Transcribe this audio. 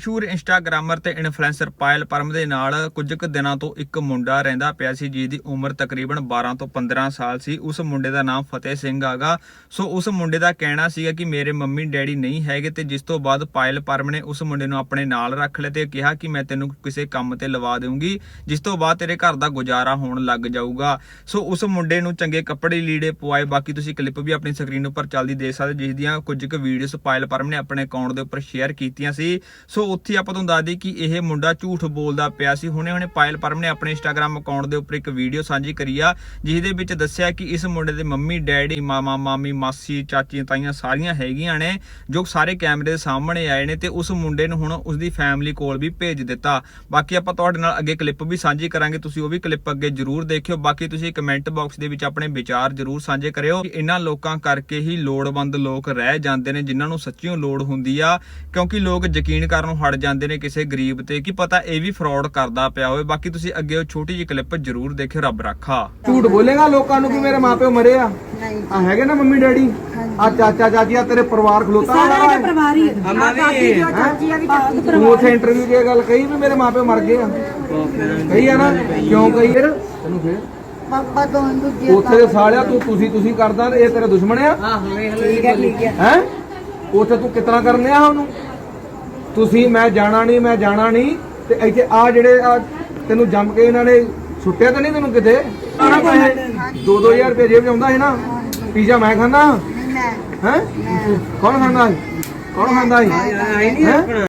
ਮਸ਼ਹੂਰ ਇੰਸਟਾਗ੍ਰਾਮਰ ਤੇ ਇਨਫਲੂਐਂਸਰ ਪਾਇਲ ਪਰਮ ਦੇ ਨਾਲ ਕੁਝ ਕੁ ਦਿਨਾਂ ਤੋਂ ਇੱਕ ਮੁੰਡਾ ਰਹਿੰਦਾ ਪਿਆ ਸੀ ਜਿਹਦੀ ਉਮਰ ਤਕਰੀਬਨ 12 ਤੋਂ 15 ਸਾਲ ਸੀ। ਉਸ ਮੁੰਡੇ ਦਾ ਨਾਮ ਫਤਿਹ ਸਿੰਘ ਆਗਾ ਸੋ ਉਸ ਮੁੰਡੇ ਦਾ ਕਹਿਣਾ ਸੀਗਾ ਕਿ ਮੇਰੇ ਮੰਮੀ ਡੈਡੀ ਨਹੀਂ ਹੈਗੇ ਤੇ ਜਿਸ ਤੋਂ ਬਾਅਦ ਪਾਇਲ ਪਰਮ ਨੇ ਉਸ ਮੁੰਡੇ ਨੂੰ ਆਪਣੇ ਨਾਲ ਰੱਖ ਲਿਆ ਤੇ ਕਿਹਾ ਕਿ ਮੈਂ ਤੈਨੂੰ ਕਿਸੇ ਕੰਮ ਤੇ ਲਵਾ ਦੇਵਾਂਗੀ ਜਿਸ ਤੋਂ ਬਾਅਦ ਤੇਰੇ ਘਰ ਦਾ ਗੁਜ਼ਾਰਾ ਹੋਣ ਲੱਗ ਜਾਊਗਾ। ਸੋ ਉਸ ਮੁੰਡੇ ਨੂੰ ਚੰਗੇ ਕੱਪੜੇ ਲੀੜੇ ਪਵਾਏ ਬਾਕੀ ਤੁਸੀਂ ਕਲਿੱਪ ਵੀ ਆਪਣੀ ਸਕਰੀਨ ਉੱਪਰ ਚੱਲਦੀ ਦੇਖ ਸਕਦੇ ਜਿਸ ਦੀਆਂ ਕੁਝ ਕੁ ਵੀਡੀਓਜ਼ ਪਾਇਲ ਪਰਮ ਨੇ ਆਪਣੇ ਅਕਾਊਂਟ ਦੇ ਉੱਪਰ ਸ਼ੇਅਰ ਕੀਤੀਆਂ ਸੀ। ਸੋ ਉੱਥੇ ਆਪਾਂ ਤੁਹਾਨੂੰ ਦੱਸ ਦਈਏ ਕਿ ਇਹ ਮੁੰਡਾ ਝੂਠ ਬੋਲਦਾ ਪਿਆ ਸੀ। ਹੁਣੇ ਹੁਣੇ ਪਾਇਲ ਪਰਮ ਨੇ ਆਪਣੇ ਇੰਸਟਾਗ੍ਰam ਅਕਾਊਂਟ ਦੇ ਉੱਪਰ ਇੱਕ ਵੀਡੀਓ ਸਾਂਝੀ ਕਰੀ ਆ ਜਿਸ ਦੇ ਵਿੱਚ ਦੱਸਿਆ ਕਿ ਇਸ ਮੁੰਡੇ ਦੇ ਮੰਮੀ, ਡੈਡੀ, ਮਾਮਾ, ਮਾਮੀ, ਮਾਸੀ ਚਾਚੀ ਤਾਈਆਂ ਸਾਰੀਆਂ ਹੈਗੀਆਂ ਨੇ, ਜੋ ਸਾਰੇ ਕੈਮਰੇ ਦੇ ਸਾਹਮਣੇ ਆਏ ਨੇ ਤੇ ਉਸ ਮੁੰਡੇ ਨੂੰ ਹੁਣ ਉਸ ਦੀ ਫੈਮਿਲੀ ਕੋਲ ਵੀ ਭੇਜ ਦਿੱਤਾ। ਬਾਕੀ ਆਪਾਂ ਤੁਹਾਡੇ ਨਾਲ ਅੱਗੇ ਕਲਿੱਪ ਵੀ ਸਾਂਝੀ ਕਰਾਂਗੇ, ਤੁਸੀਂ ਉਹ ਵੀ ਕਲਿੱਪ ਅੱਗੇ ਜਰੂਰ ਦੇਖਿਓ। ਬਾਕੀ ਤੁਸੀਂ ਕਮੈਂਟ ਬਾਕਸ ਦੇ ਵਿੱਚ ਆਪਣੇ ਵਿਚਾਰ ਜਰੂਰ ਸਾਂਝੇ ਕਰਿਓ। ਕਿ ਇਹਨਾਂ ਲੋਕਾਂ ਕਰਕੇ ਹੀ ਲੋੜਵੰਦ ਲੋਕ ਰਹਿ ਜਾਂਦੇ ਨੇ, ਜਿਨ੍ਹਾਂ ਨੂੰ ਸੱਚੀਓ ਲੋੜ ਹੁੰਦੀ ਆ, ਕਿਉਂਕਿ ਲੋਕ ਯਕੀਨ ਕਰਨ ਹਟ ਜਾਂਦੇ ਨੇ ਕਿਸੇ ਗਰੀਬ ਤੇ ਕੀ ਪਤਾ ਇਹ ਵੀ ਫਰਾਡ ਕਰਦਾ ਪਿਆ ਹੋਵੇ। ਬਾਕੀ ਤੁਸੀਂ ਅੱਗੇ ਉਹ ਛੋਟੀ ਜਿਹੀ ਕਲਿੱਪ ਜਰੂਰ ਦੇਖਿਓ ਰੱਬ ਰਾਖਾ। ਝੂਠ ਬੋਲੇਗਾ ਲੋਕਾਂ ਨੂੰ ਕਿ ਮੇਰੇ ਮਾਪਿਓ ਮਰੇ ਆ? ਨਹੀਂ ਆ ਹੈਗੇ ਨਾ ਮੰਮੀ ਡੈਡੀ? ਆ ਚਾਚਾ ਚਾਚੀ ਆ ਤੇਰੇ ਪਰਿਵਾਰ ਖਲੋਤਾ ਸਾਰਾ ਹੋਇਆ ਇਹਦਾ ਪਰਿਵਾਰ ਹੀ ਹੈ ਅੰਮਾ ਵੀ ਹੈਂ? ਚਾਚੀ ਆ ਵੀ ਚਾਚੀ ਤੂੰ ਉੱਥੇ ਇੰਟਰਵਿਊ 'ਚ ਇਹ ਗੱਲ ਕਹੀ ਵੀ ਮੇਰੇ ਮਾਪਿਓ ਮਰ ਗਏ ਆ। ਕਹੀ ਆ ਨਾ ਕਿਉਂ ਕਹੀ ਫਿਰ? ਤੈਨੂੰ ਫਿਰ? ਪਾਪਾ ਤੋਂ ਦੂਜੇ ਉੱਥੇ ਦੇ ਸਾਲਿਆ ਤੂੰ ਤੁਸੀਂ ਤੁਸੀਂ ਕਰਦਾ ਇਹ ਤੇਰੇ ਦੁਸ਼ਮਣ ਆ? ਆਹੋ ਵੇਖ ਲਓ ਠੀਕ ਹੈ ਠੀਕ ਹੈ। ਹੈ? ਉੱਥੇ ਤੂੰ ਕਿਤਨਾ ਕਰਨੇ ਆ ਉਹਨੂੰ? ਤੁਸੀਂ ਮੈਂ ਜਾਣਾ ਨਹੀਂ ਮੈਂ ਜਾਣਾ ਨਹੀਂ ਤੇ ਇੱਥੇ ਆ ਜਿਹੜੇ ਆ ਤੈਨੂੰ ਜੰਮ ਕੇ ਇਹਨਾਂ ਨੇ ਸੁੱਟਿਆ ਤਾਂ ਨਹੀਂ ਤੈਨੂੰ ਕਿਤੇ? ਆਣਾ ਪੈਸੇ 2-2000 ਰੁਪਏ ਜੇਬ 'ਚ ਆਉਂਦਾ ਹੈ ਨਾ। ਪੀਜ਼ਾ ਮੈਂ ਖਾਂਦਾ। ਨਹੀਂ ਮੈਂ। ਹੈ? ਕੌਣ ਖਾਂਦਾ ਹੈ ਕੌਣ ਖਾਂਦਾ ਹੈ?